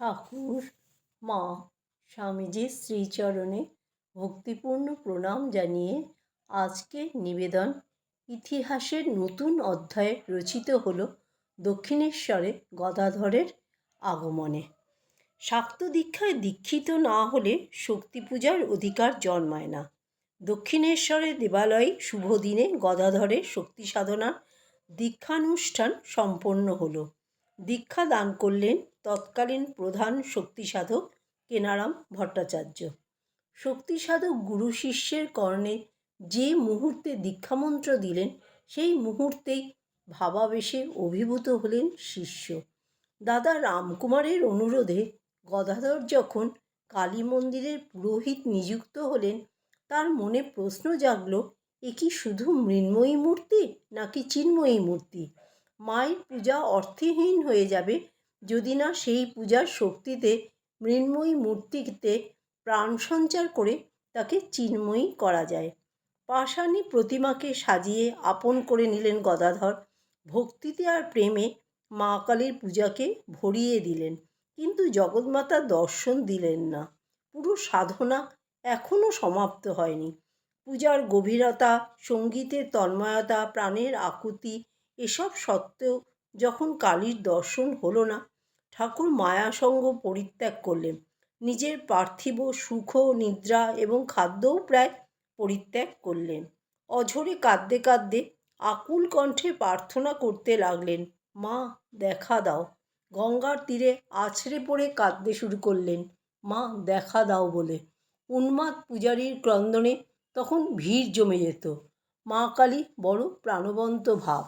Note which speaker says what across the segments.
Speaker 1: ঠাকুর মা স্বামীজির শ্রীচরণে ভক্তিপূর্ণ প্রণাম জানিয়ে আজকের নিবেদন ইতিহাসের নতুন অধ্যায়ে রচিত হলো দক্ষিণেশ্বরে গদাধরের আগমনে। শাক্ত দীক্ষায় দীক্ষিত না হলে শক্তি পূজার অধিকার জন্মায় না। দক্ষিণেশ্বরে দেবালয়ে শুভ দিনে গদাধরের শক্তি সাধনার দীক্ষানুষ্ঠান সম্পন্ন হল। দীক্ষা দান করলেন তৎকালীন প্রধান শক্তিসাধক কেনারাম ভট্টাচার্য। শক্তিসাধক গুরু শিষ্যের কর্ণে যে মুহূর্তে দীক্ষামন্ত্র দিলেন, সেই মুহূর্তেই ভাবাবেশে অভিভূত হলেন শিষ্য। দাদা রামকুমারের অনুরোধে গদাধর যখন কালী মন্দিরের পুরোহিত নিযুক্ত হলেন, তার মনে প্রশ্ন জাগল, এ কি শুধু মৃন্ময়ী মূর্তি নাকি চিন্ময়ী মূর্তি? মায়ের পূজা অর্থহীন হয়ে যাবে যদি না সেই পূজার শক্তিতে মৃন্ময়ী মূর্তিতে প্রাণ সঞ্চার করে তাকে চিন্ময়ী করা যায়। পাষাণী প্রতিমাকে সাজিয়ে আপন করে নিলেন গদাধর। ভক্তিতে আর প্রেমে মা কালীর পূজাকে ভরিয়ে দিলেন, কিন্তু জগৎমাতার দর্শন দিলেন না। পুরো সাধনা এখনও সমাপ্ত হয়নি। পূজার গভীরতা, সঙ্গীতের তন্ময়তা, প্রাণের আকুতি, এসব সত্ত্বেও যখন কালীর দর্শন হলো না, ঠাকুর মায়াসঙ্গ পরিত্যাগ করলেন। নিজের পার্থিব সুখ নিদ্রা এবং খাদ্যও প্রায় পরিত্যাগ করলেন। অঝরে কাঁদতে কাঁদতে আকুল কণ্ঠে প্রার্থনা করতে লাগলেন, মা, দেখা দাও। গঙ্গার তীরে আছড়ে পড়ে কাঁদতে শুরু করলেন, মা, দেখা দাও বলে। উন্মাদ পূজারীর ক্রন্দনে তখন ভিড় জমে যেত। মা কালী বড় প্রাণবন্ত ভাব।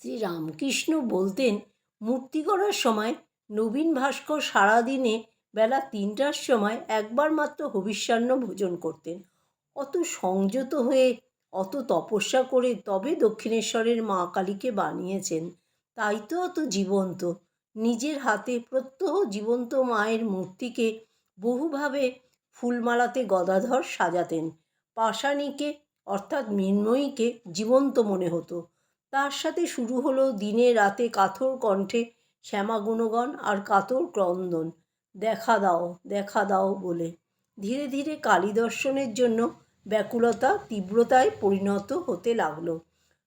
Speaker 1: শ্রী রামকৃষ্ণ বলতেন, মূর্তি করার সময় নবীন ভাস্কর সারাদিনে বেলা তিনটার সময় একবার মাত্র হবিষ্যান্ন ভোজন করতেন। অত সংযত হয়ে, অত তপস্যা করে তবে দক্ষিণেশ্বরের মা কালীকে বানিয়েছেন। তাই তো অত জীবন্ত। নিজের হাতে প্রত্যহ জীবন্ত মায়ের মূর্তিকে বহুভাবে ফুলমালাতে গদাধর সাজাতেন। পাষাণীকে, অর্থাৎ মৃন্ময়ীকে, জীবন্ত মনে হতো। তার সাথে শুরু হলো দিনে রাতে কাথর কণ্ঠে শ্যামা গুণগণ আর কাতর ক্রন্দন। দেখা দাও দেখা দাও বলে। ধীরে ধীরে কালী দর্শনের জন্য ব্যাকুলতা তীব্রতায় পরিণত হতে লাগল।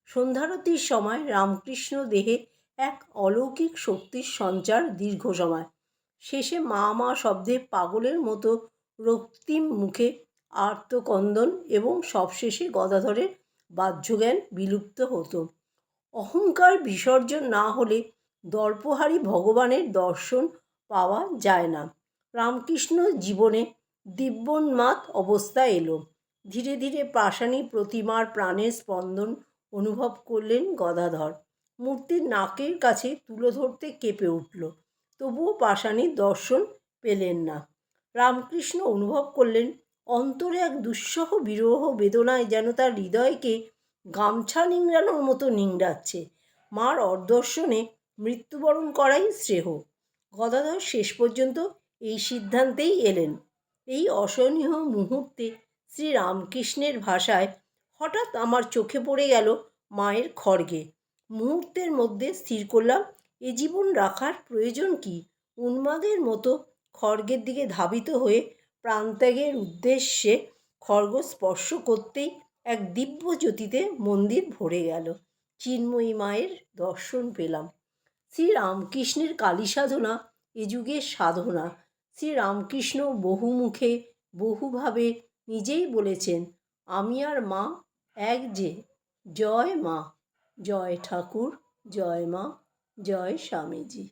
Speaker 1: সন্ধ্যারতির সময় রামকৃষ্ণ দেহে এক অলৌকিক শক্তির সঞ্চার দীর্ঘ সময়। শেষে মা মা শব্দে পাগলের মতো রক্তিম মুখে আর্তকন্দন এবং সবশেষে গদাধরের বাহ্যজ্ঞান বিলুপ্ত হতো। অহংকার বিসর্জন না হলে দর্পহারী ভগবানের দর্শন পাওয়া যায় না। রামকৃষ্ণ জীবনে দিব্যোন্মাদ অবস্থা এলো। ধীরে ধীরে পাষাণী প্রতিমার প্রাণের স্পন্দন অনুভব করলেন গদাধর। মূর্তির নাকের কাছে তুলে ধরতে কেঁপে উঠল। তবুও পাষাণীর দর্শন পেলেন না। রামকৃষ্ণ অনুভব করলেন, অন্তরে এক দুঃসহ বিরহ বেদনায় যেন তার হৃদয়কে গামছা নিংড়ানোর মতো নিংড়াচ্ছে। মার অদর্শনে মৃত্যুবরণ করাই শ্রেহ গদাধর শেষ পর্যন্ত এই সিদ্ধান্তেই এলেন। এই অসহনীয় মুহূর্তে শ্রীরামকৃষ্ণের ভাষায় হঠাৎ আমার চোখে পড়ে গেল মায়ের খড়গে। মুহূর্তের মধ্যে স্থির করলাম, এ জীবন রাখার প্রয়োজন কি? উন্মাদের মতো খড়গের দিকে ধাবিত হয়ে প্রাণত্যাগের উদ্দেশ্যে খড়গ স্পর্শ করতেই এক দিব্য জ্যোতিতে মন্দির ভরে গেল। চিন্ময়ী মায়ের দর্শন পেলাম। শ্রীরামকৃষ্ণের কালী সাধনা এ যুগের সাধনা। শ্রী রামকৃষ্ণ বহুমুখে, বহুভাবে নিজেই বলেছেন, আমি আর মা এক যে, জয় মা, জয় ঠাকুর, জয় মা, জয় স্বামীজি।